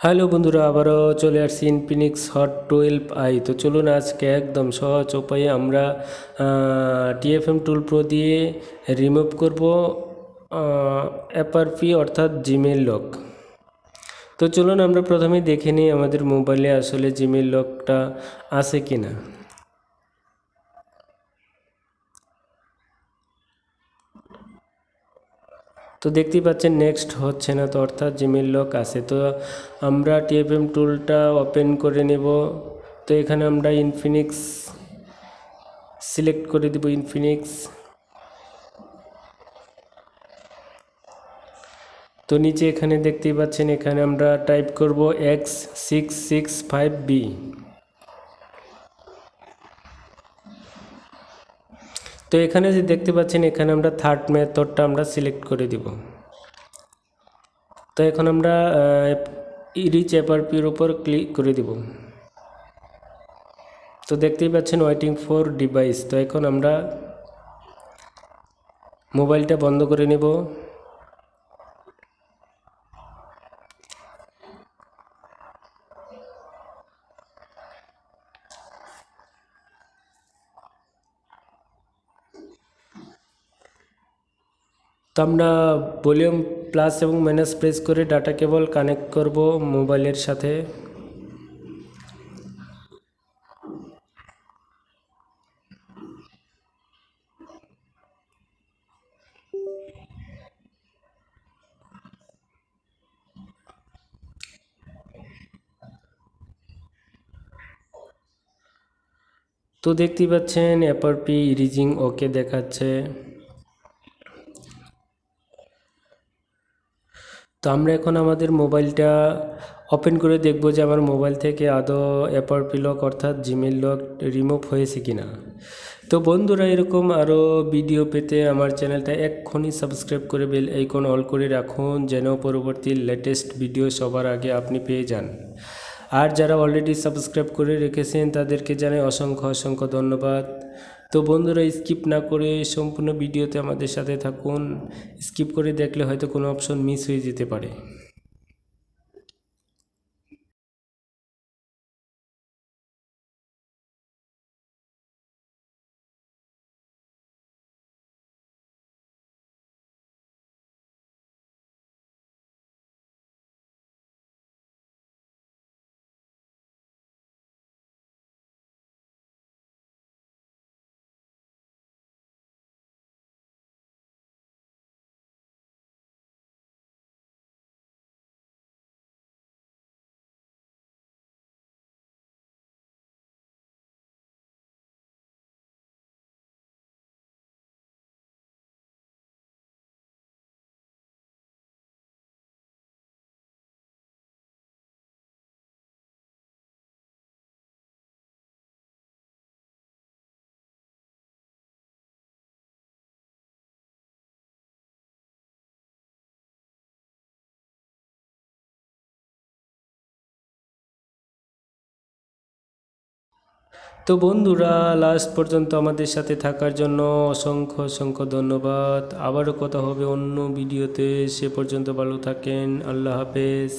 Hello বন্ধুরা, আবারও চলে আসছি ইনফিনিক্স হট টুয়েলভ আই তো চলুন আজকে একদম সহজ উপায়ে আমরা টিএফএম টুল প্রো দিয়ে রিমুভ করব অ্যাপারপি অর্থাৎ জিমেল লক তো চলুন আমরা প্রথমে দেখে নিই আমাদের মোবাইলে আসলে জিমেল লকটা আছে কি না তো দেখতেই পাচ্ছেন নেক্সট হচ্ছে না তো অর্থাৎ জিমেল লক আছে। তো আমরা টিএফএম টুলটা ওপেন করে নেব। তো এখানে আমরা ইনফিনিক্স সিলেক্ট করে দিব ইনফিনিক্স তো নিচে এখানে দেখতেই পাচ্ছেন এখানে আমরা টাইপ করব X six six five B তো এখানে যে দেখতে পাচ্ছেন, এখানে আমরা থার্ড মেথডটা আমরা সিলেক্ট করে দিব। তো এখন আমরা রিচ এপারপির উপর ক্লিক করে দিব। তো দেখতেই পাচ্ছেন ওয়েটিং ফর ডিভাইস তো এখন আমরা মোবাইলটা বন্ধ করে নেব। তো আমরা ভলিউম প্লাস এবং মাইনাস প্রেস করে ডাটা কেবল কানেক্ট করব মোবাইলের সাথে। তো দেখতেই পাচ্ছেন অ্যাপারপি ইরিজিং ওকে দেখাচ্ছে। তো আমরা এখন আমাদের মোবাইলটা ওপেন করে দেখব যে আমার মোবাইল থেকে আদৌ অ্যাপারপি লক অর্থাৎ জিমেল লক রিমুভ হয়েছে কি না তো বন্ধুরা, এরকম আরও ভিডিও পেতে আমার চ্যানেলটা এক্ষুনি সাবস্ক্রাইব করে বেল আইকন অল করে রাখুন, যেন পরবর্তী লেটেস্ট ভিডিও সবার আগে আপনি পেয়ে যান। আর যারা অলরেডি সাবস্ক্রাইব করে রেখেছেন, তাদেরকে জানাই অসংখ্য অসংখ্য ধন্যবাদ। তো বন্ধুরা স্কিপ না করে সম্পূর্ণ ভিডিওতে আমাদের সাথে থাকুন। স্কিপ করে দেখলে হয়তো কোনো অপশন মিস হয়ে যেতে পারে। তো বন্ধুরা লাস্ট পর্যন্ত আমাদের সাথে থাকার জন্য অসংখ্য অসংখ্য ধন্যবাদ। আবারও কথা হবে অন্য ভিডিওতে সে পর্যন্ত ভালো থাকেন। আল্লাহ হাফেজ।